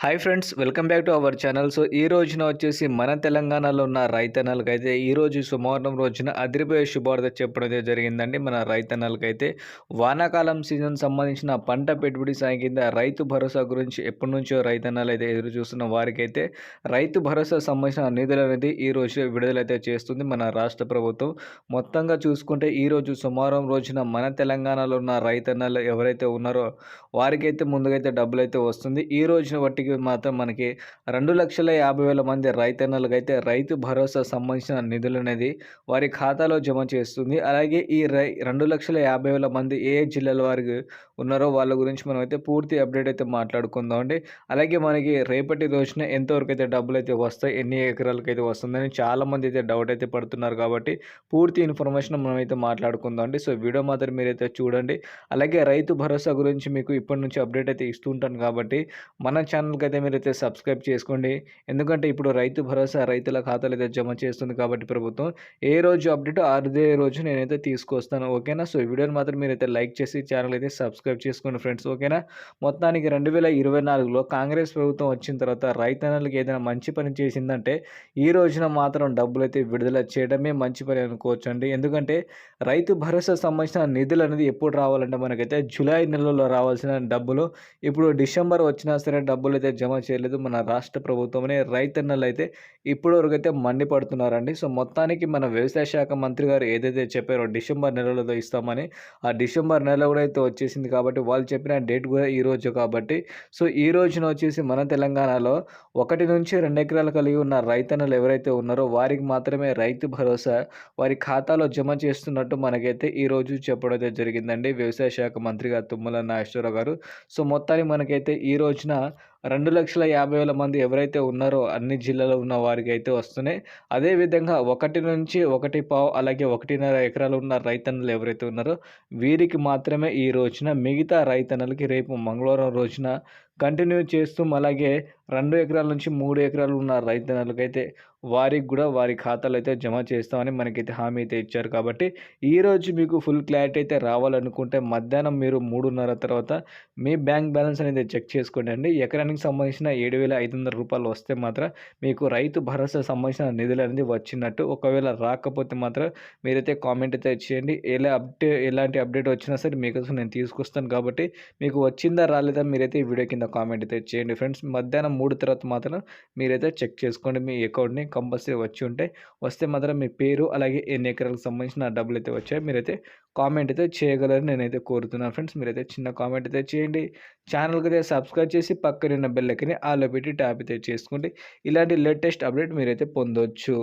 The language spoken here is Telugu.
Hi friends welcome back to our channel so ఈ రోజున వచ్చేసి మన తెలంగాణలో ఉన్న రైతన్నలకు అయితే ఈ రోజు రోజున అదిరిపోయే శుభార్త చెప్పడం జరిగిందండి. మన రైతన్నలకు అయితే వానాకాలం సీజన్ సంబంధించిన పంట పెట్టుబడి సాయం కింద రైతు భరోసా గురించి ఎప్పటి నుంచో రైతన్నలు అయితే ఎదురు చూస్తున్న వారికైతే రైతు భరోసా సంబంధించిన నిధులు అనేది ఈ రోజు విడుదలైతే చేస్తుంది మన రాష్ట్ర ప్రభుత్వం. మొత్తంగా చూసుకుంటే ఈ రోజు రోజున మన తెలంగాణలో ఉన్న రైతన్నలు ఎవరైతే ఉన్నారో వారికైతే ముందుగైతే డబ్బులు అయితే వస్తుంది. ఈ రోజున బట్టి మాత్రం మనకి రెండు లక్షల యాభై వేల మంది రైతన్నలకు అయితే రైతు భరోసా సంబంధించిన నిధులు అనేది వారి ఖాతాలో జమ చేస్తుంది. అలాగే ఈ రై రెండు లక్షల యాభై వేల మంది ఏ జిల్లాల వారికి ఉన్నారో వాళ్ళ గురించి మనం అయితే పూర్తి అప్డేట్ అయితే మాట్లాడుకుందాం అండి. అలాగే మనకి రేపటి రోజున ఎంతవరకు అయితే డబ్బులు అయితే వస్తాయి ఎన్ని ఎకరాలకు అయితే వస్తుందని చాలామంది అయితే డౌట్ అయితే పడుతున్నారు కాబట్టి పూర్తి ఇన్ఫర్మేషన్ మనం అయితే మాట్లాడుకుందాం అండి. సో వీడియో మాత్రం మీరైతే చూడండి. అలాగే రైతు భరోసా గురించి మీకు ఇప్పటి నుంచి అప్డేట్ అయితే ఇస్తుంటాను కాబట్టి మన యూట్యూబ్కి అయితే మీరైతే సబ్స్క్రైబ్ చేసుకోండి. ఎందుకంటే ఇప్పుడు రైతు భరోసా రైతుల ఖాతాలు అయితే జమ చేస్తుంది కాబట్టి ప్రభుత్వం ఏ రోజు అప్డేట్ అదే రోజు నేనైతే తీసుకొస్తాను. ఓకేనా? సో ఈ వీడియోని మాత్రం మీరైతే లైక్ చేసి ఛానల్ అయితే సబ్స్క్రైబ్ చేసుకోండి ఫ్రెండ్స్. ఓకేనా? మొత్తానికి రెండు వేల ఇరవై నాలుగులో కాంగ్రెస్ ప్రభుత్వం వచ్చిన తర్వాత రైతన్నలకు ఏదైనా మంచి పని చేసిందంటే ఈ రోజున మాత్రం డబ్బులు అయితే విడుదల చేయడమే మంచి పని అనుకోవచ్చు అండి ఎందుకంటే రైతు భరోసా సంబంధించిన నిధులు అనేది ఎప్పుడు రావాలంటే మనకైతే జూలై నెలలో రావాల్సిన డబ్బులు. ఇప్పుడు డిసెంబర్ వచ్చినా సరే డబ్బులు అయితే అయితే జమ చేయలేదు మన రాష్ట్ర ప్రభుత్వమనే రైతన్నలు అయితే ఇప్పుడు వరకు అయితే మండిపడుతున్నారండి. సో మొత్తానికి మన వ్యవసాయ శాఖ మంత్రి గారు ఏదైతే చెప్పారో డిసెంబర్ నెలలో ఇస్తామని ఆ డిసెంబర్ నెల కూడా అయితే వచ్చేసింది కాబట్టి వాళ్ళు చెప్పిన డేట్ కూడా ఈ రోజు కాబట్టి. సో ఈ రోజున వచ్చేసి మన తెలంగాణలో ఒకటి నుంచి రెండు ఎకరాలు కలిగి ఉన్న రైతన్నలు ఎవరైతే ఉన్నారో వారికి మాత్రమే రైతు భరోసా వారి ఖాతాలో జమ చేస్తున్నట్టు మనకైతే ఈ రోజు చెప్పడం అయితే జరిగిందండి వ్యవసాయ శాఖ మంత్రిగా తుమ్మల నాగేశ్వరరావు గారు. సో మొత్తానికి మనకైతే ఈ రోజున రెండు లక్షల యాభై వేల మంది ఎవరైతే ఉన్నారో అన్ని జిల్లాలో ఉన్న వారికి అయితే వస్తున్నాయి. అదేవిధంగా ఒకటి నుంచి ఒకటి పావు అలాగే ఒకటిన్నర ఎకరాలు ఉన్న రైతన్నలు ఎవరైతే ఉన్నారో వీరికి మాత్రమే ఈ రోజున మిగతా రైతన్నలకి రేపు మంగళవారం రోజున కంటిన్యూ చేస్తూ అలాగే రెండు ఎకరాల నుంచి మూడు ఎకరాలు ఉన్న రైతన్నలకైతే వారికి కూడా వారి ఖాతాలు అయితే జమ చేస్తామని మనకైతే హామీ అయితే ఇచ్చారు. కాబట్టి ఈరోజు మీకు ఫుల్ క్లారిటీ అయితే రావాలనుకుంటే మధ్యాహ్నం మీరు మూడున్నర తర్వాత మీ బ్యాంక్ బ్యాలెన్స్ అనేది చెక్ చేసుకోండి అండి. ఎకరానికి సంబంధించిన ఏడు వేల ఐదు వందల రూపాయలు వస్తే మాత్రం మీకు రైతు భరోసా సంబంధించిన నిధులు అనేది వచ్చినట్టు ఒకవేళ రాకపోతే మాత్రం మీరైతే కామెంట్ అయితే చేయండి. ఎలా అప్డేట్ ఎలాంటి అప్డేట్ వచ్చినా సరే మీకోసం నేను తీసుకొస్తాను. కాబట్టి మీకు వచ్చిందా రాలేదా మీరైతే ఈ వీడియో కింద కామెంట్ అయితే చేయండి. ఫ్రెండ్స్ మధ్యాహ్నం మూడు తర్వాత మాత్రం మీరైతే చెక్ చేసుకోండి. మీ అకౌంట్ని కంపల్సరీ వచ్చి ఉంటే వస్తే మాత్రం మీ పేరు అలాగే ఎన్ని ఎకరాలకు సంబంధించిన డబ్బులు అయితే వచ్చాయి మీరైతే కామెంట్ అయితే చేయగలరని నేనైతే కోరుతున్నాను. ఫ్రెండ్స్ మీరైతే చిన్న కామెంట్ అయితే చేయండి. ఛానల్కి అయితే సబ్స్క్రైబ్ చేసి పక్కన ఉన్న ఆలో పెట్టి ట్యాప్ అయితే చేసుకోండి. ఇలాంటి లేటెస్ట్ అప్డేట్ మీరైతే పొందవచ్చు